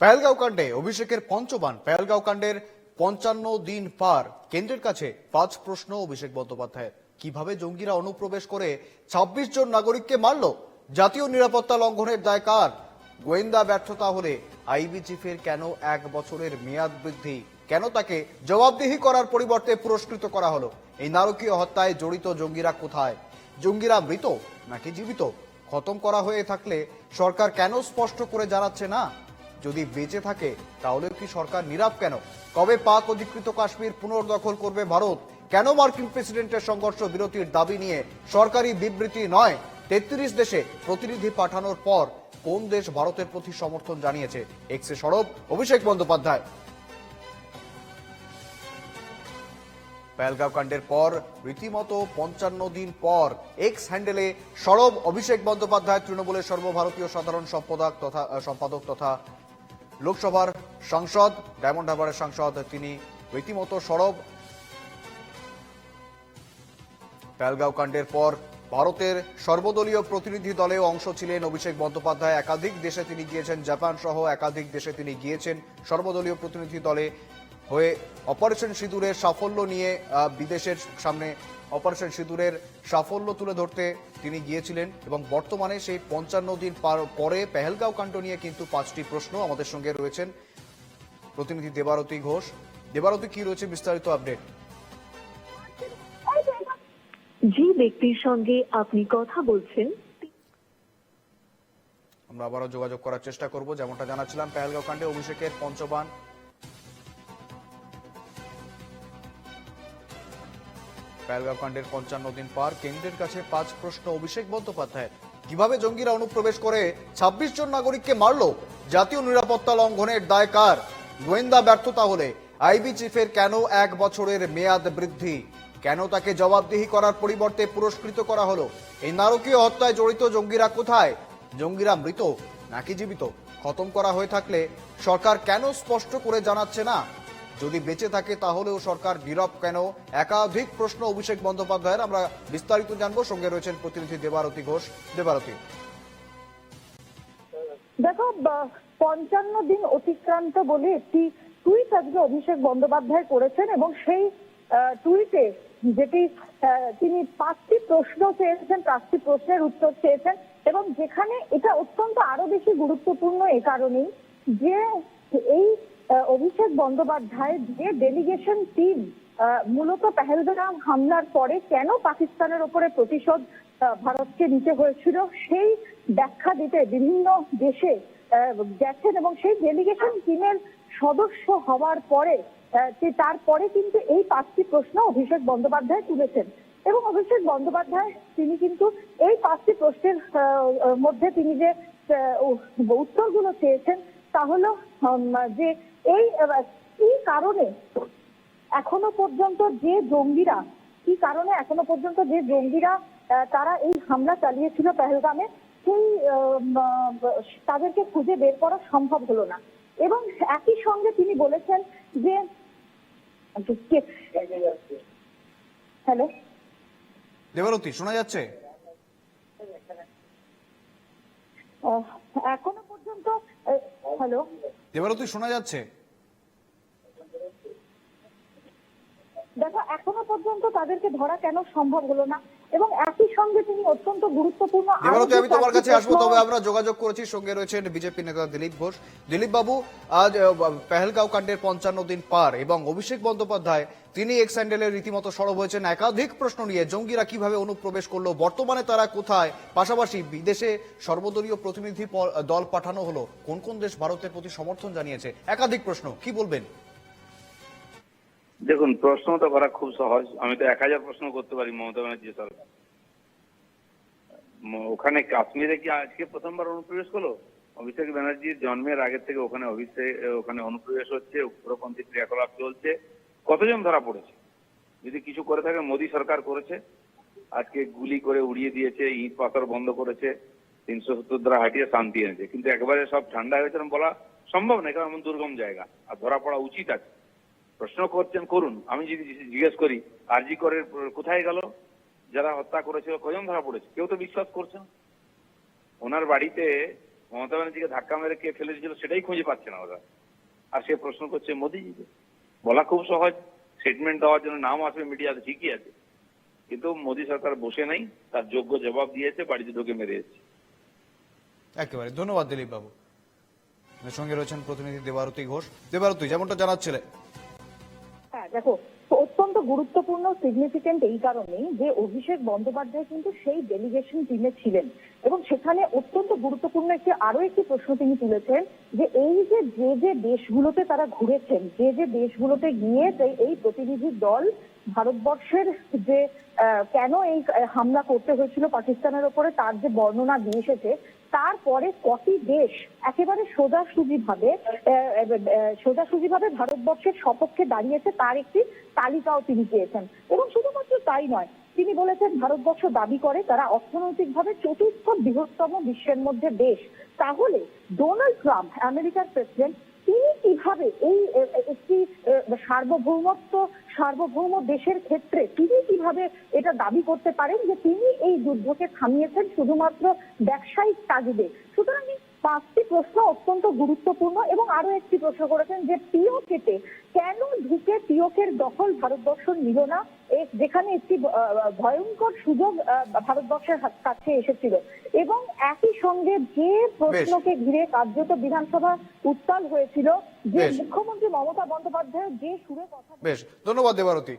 পেহেলগাঁও কাণ্ডে অভিষেকের পঞ্চবান। পেহেলগাঁও কাণ্ডের পঞ্চান্ন দিন পার। কেন্দ্রের কাছে পাঁচ প্রশ্ন অভিষেক বন্দ্যোপাধ্যায়ের। কীভাবে জঙ্গিরা অনুপ্রবেশ করে ২৬ জন নাগরিককে মারল? জাতীয় নিরাপত্তা লঙ্ঘনের দায় কার? গোয়েন্দা ব্যর্থতা হলে আইবি চিফের কেন এক বছরের মেয়াদ বৃদ্ধি? কেন তাকে জবাবদিহি করার পরিবর্তে পুরস্কৃত করা হলো? এই নারকীয় হত্যায় জড়িত জঙ্গিরা কোথায়? জঙ্গিরা মৃত নাকি জীবিত? খতম করা হয়ে থাকলে সরকার কেন স্পষ্ট করে জানাচ্ছে না? যদি বেঁচে থাকে তাহলে কি সরকার নীরব কেন? কবে পাক অধিকৃত কাশ্মীর পুনর্দখল করবে ভারত? কেন মার্কিন প্রেসিডেন্টের সংঘর্ষ বিরতির দাবি নিয়ে সরকারি বিবৃতি নয়? তেত্রিশ দেশে প্রতিনিধি পাঠানোর পর কোন দেশ ভারতের প্রতি সমর্থন জানিয়েছে? এক্সে সরব, অভিষেক বন্দ্যোপাধ্যায়। পেহেলগাঁও কাণ্ডের পর, রীতিমতো পঞ্চান্ন দিন পর এক্স হ্যান্ডেলে সরব অভিষেক বন্দ্যোপাধ্যায়, তৃণমূলের সর্বভারতীয় সাধারণ সম্পাদক তথা সম্পাদক তথা লোকসভার সাংসদ, ডায়মন্ড হারবারের সাংসদ তিনি রীতিমতো সরব। প্যালগাঁও কাণ্ডের পর ভারতের সর্বদলীয় প্রতিনিধি দলেও অংশ ছিলেন অভিষেক বন্দ্যোপাধ্যায়। একাধিক দেশে তিনি গিয়েছেন জাপান সহ একাধিক দেশে তিনি গিয়েছেন। সর্বদলীয় প্রতিনিধি দলে হয়ে অপারেশন সিঁদুরের সাফল্য নিয়ে বিদেশের সামনে অপারেশন সিঁদুরের সাফল্য তুলে ধরতে তিনি গিয়েছিলেন এবং বর্তমানে সেই পঞ্চান্ন দিন পরে পেহেলগাঁও কাণ্ড নিয়ে কিন্তু পাঁচটি প্রশ্ন আমাদের সঙ্গে রয়েছেন প্রতিনিধি দেবারতী ঘোষ। দেবারতী কি রয়েছে বিস্তারিত আপডেট? যে ব্যক্তির সঙ্গে আপনি কথা বলছেন আমরা আবারও যোগাযোগ করার চেষ্টা করব যেমনটা জানাচ্ছিলাম পেহেলগাঁও কাণ্ডে অভিষেকের পঞ্চবান পেহেলগাঁও পঞ্চান্ন দিন পার কেন্দ্রের কাছে পাঁচ প্রশ্ন অভিষেক বন্দ্যোপাধ্যায়ের। কীভাবে জঙ্গিরা অনুপ্রবেশ করে? ২৬ জন নাগরিককে মারল জাতীয় নিরাপত্তা লঙ্ঘনের দায় কার গোয়েন্দা ব্যর্থতা হলে আইবি চিফের কেন এক বছরের মেয়াদ বৃদ্ধি? কেন তাকে জবাবদিহি করার পরিবর্তে পুরস্কৃত করা হলো? এই নারকীয় হত্যায় জড়িত জঙ্গিরা কোথায়? জঙ্গিরা মৃত নাকি জীবিত? খতম করা হয়ে থাকলে সরকার কেন স্পষ্ট করে জানাচ্ছে না? যদি বেঁচে থাকে, তাহলেও সরকার নীরব কেন? একাধিক প্রশ্ন অভিষেক বন্দ্যোপাধ্যায়ের। আমরা বিস্তারিত জানব। সঙ্গে রয়েছেন প্রতিনিধি দেবারতী ঘোষ। দেবারতী। দেখো পঞ্চান্ন দিন অতিক্রান্ত বলে একটি টুইট আজকে অভিষেক বন্দ্যোপাধ্যায় করেছেন এবং সেই টুইটে যেটি তিনি পাঁচটি প্রশ্ন চেয়েছেন, পাঁচটি প্রশ্নের উত্তর চেয়েছেন এবং যেখানে এটা অত্যন্ত আরও বেশি গুরুত্বপূর্ণ এ কারণেই যে এই অভিষেক বন্দ্যোপাধ্যায় যে ডেলিগেশন টিম মূলত পেহেলগাম হামলার পরে কেন পাকিস্তানের ওপরে প্রতিশোধ ভারতকে নিতে হয়েছিল, সেই ব্যাখ্যা দিতে বিভিন্ন দেশে গেছেন এবং সেই ডেলিগেশন টিমের সদস্য হওয়ার পরে তারপরে কিন্তু এই পাঁচটি প্রশ্ন অভিষেক বন্দ্যোপাধ্যায় তুলেছেন। এবং অভিষেক বন্দ্যোপাধ্যায়, তিনি কিন্তু এই পাঁচটি প্রশ্নের মধ্যে তিনি যে উত্তরগুলো চেয়েছেন, তা হলো যে এই কি কারণে এখনও পর্যন্ত যে জঙ্গিরা কি কারণে এখনও পর্যন্ত যে জঙ্গিরা তারা এই হামলা চালিয়েছিল পেহেলগামে সেই তাদেরকে খুঁজে বের করা সম্ভব হলো না। এবং একই সঙ্গে তিনি বলেছেন যে হ্যালো? দেবারতী শোনা যাচ্ছে? এখনও পর্যন্ত হ্যালো? দেবারতী শোনা যাচ্ছে। দেখো এখনও পর্যন্ত তাদেরকে ধরা কেন সম্ভব হলো না? এবং একই সঙ্গে তিনি অত্যন্ত গুরুত্বপূর্ণ আরও আমি তোমার কাছে আসব তবে আমরা যোগাযোগ করেছি সঙ্গে রয়েছেন বিজেপি নেতা দিলীপ ঘোষ। দিলীপ বাবু আজ পেহেলগাঁও কাণ্ডের পঞ্চান্ন দিন পার এবং অভিষেক বন্দ্যোপাধ্যায় তিনি এক্স স্যান্ডেলের রীতিমতো সরব হয়েছেন। একাধিক প্রশ্ন নিয়ে জঙ্গিরা কীভাবে অনুপ্রবেশ করল বর্তমানে তারা কোথায়? পাশাপাশি বিদেশে সর্বদলীয় প্রতিনিধি দল পাঠানো হলো। কোন কোন দেশ ভারতের প্রতি সমর্থন জানিয়েছে? একাধিক প্রশ্ন কি বলবেন? দেখুন প্রশ্ন তো করা খুব সহজ। আমি তো এক হাজার প্রশ্ন করতে পারি, মমতা ব্যানার্জি সরকার ওখানে কাশ্মীরে কি আজকে প্রথমবার অনুপ্রবেশ করল অভিষেক ব্যানার্জির জন্মের আগে থেকে ওখানে অভিষেক, ওখানে অনুপ্রবেশ হচ্ছে উগ্রপন্থী ক্রিয়াকলাপ চলছে। কতজন ধরা পড়েছে? যদি কিছু করে থাকে, মোদী সরকার করেছে। আজকে গুলি করে উড়িয়ে দিয়েছে, ইট পাথর বন্ধ করেছে, তিনশো সত্তর দ্বারা হাঁটিয়ে শান্তি এনেছে। কিন্তু একবারে সব ঠান্ডা হয়েছে বলা সম্ভব না কারণ এমন দুর্গম জায়গা। আর ধরা পড়া উচিত আছে। প্রশ্ন করছেন, করুন। আমি যদি জিজ্ঞেস করি আরজি করে কোথায় গেল? যারা হত্যা করেছিল কজন ধরা পড়েছে? কেউ তো বিশ্বাস করছে না ওনার বাড়িতে মমতা ব্যানার্জিকে ধাক্কা মেরে কে ফেলে দিয়েছিল সেটাই খুঁজে পাচ্ছে না ওরা। আর সে প্রশ্ন করছে মোদিজিকে। বলা খুব সহজ স্টেটমেন্ট দেওয়ার জন্য নাম আসবে মিডিয়াতে ঠিকই আছে। কিন্তু মোদী সরকার বসে নাই, তার যোগ্য জবাব দিয়েছে, বাড়িতে ঢুকে মেরে এসেছে একেবারে। ধন্যবাদ দিলীপ বাবু সঙ্গে রয়েছেন প্রতিনিধি দেবারতী ঘোষ। দেবারতী, যেমনটা জানাচ্ছিলে হ্যাঁ দেখো অত্যন্ত গুরুত্বপূর্ণ সিগনিফিকেন্ট এই যে অভিষেক বন্দ্যোপাধ্যায় কিন্তু সেই ডেলিগেশন টিমে ছিলেন। এবং সেখানে অত্যন্ত গুরুত্বপূর্ণ একটি আরও একটি প্রশ্ন তিনি তুলেছেন যে এই যে যে যে দেশগুলোতে তারা ঘুরেছেন, যে যে দেশগুলোতে গিয়ে এই প্রতিনিধি দল ভারতবর্ষের যে কেন এই হামলা করতে হয়েছিল পাকিস্তানের ওপরে, তার যে বর্ণনা দিয়ে এসেছে তারপরে কটি দেশ একেবারে সোজাসুজি ভাবে সোজাসুজি ভাবে ভারতবর্ষের সপক্ষে দাঁড়িয়েছে, তার একটি তালিকাও তিনি পেয়েছেন। এবং শুধুমাত্র তাই নয়, তিনি বলেছেন ভারতবর্ষ দাবি করে তারা অর্থনৈতিকভাবে চতুর্থ বৃহত্তম বিশ্বের মধ্যে দেশ। তাহলে ডোনাল্ড ট্রাম্প, আমেরিকার প্রেসিডেন্ট, তিনি কীভাবে এই একটি সার্বভৌমত্ব সার্বভৌম দেশের ক্ষেত্রে তিনি কীভাবে এটা দাবি করতে পারেন যে তিনি এই যুদ্ধকে থামিয়েছেন শুধুমাত্র ব্যবসায়িক তাগিদে? সুতরাং এই পাঁচটি প্রশ্ন অত্যন্ত গুরুত্বপূর্ণ এবং আরও একটি প্রশ্ন করেছেন যে পিওকেতে কেন ঢুকে পিওকের দখল ভারতবর্ষ নিল না? যেখানে একটি ভয়ঙ্কর সুযোগ ভারতবর্ষের কাছে এসেছিল। এবং একই সঙ্গে যে প্রশ্নকে ঘিরে কার্যত বিধানসভা উত্তাল হয়েছিল যে মুখ্যমন্ত্রী মমতা বন্দ্যোপাধ্যায় যে সুরে কথা বেশ ধন্যবাদ দেবারতী।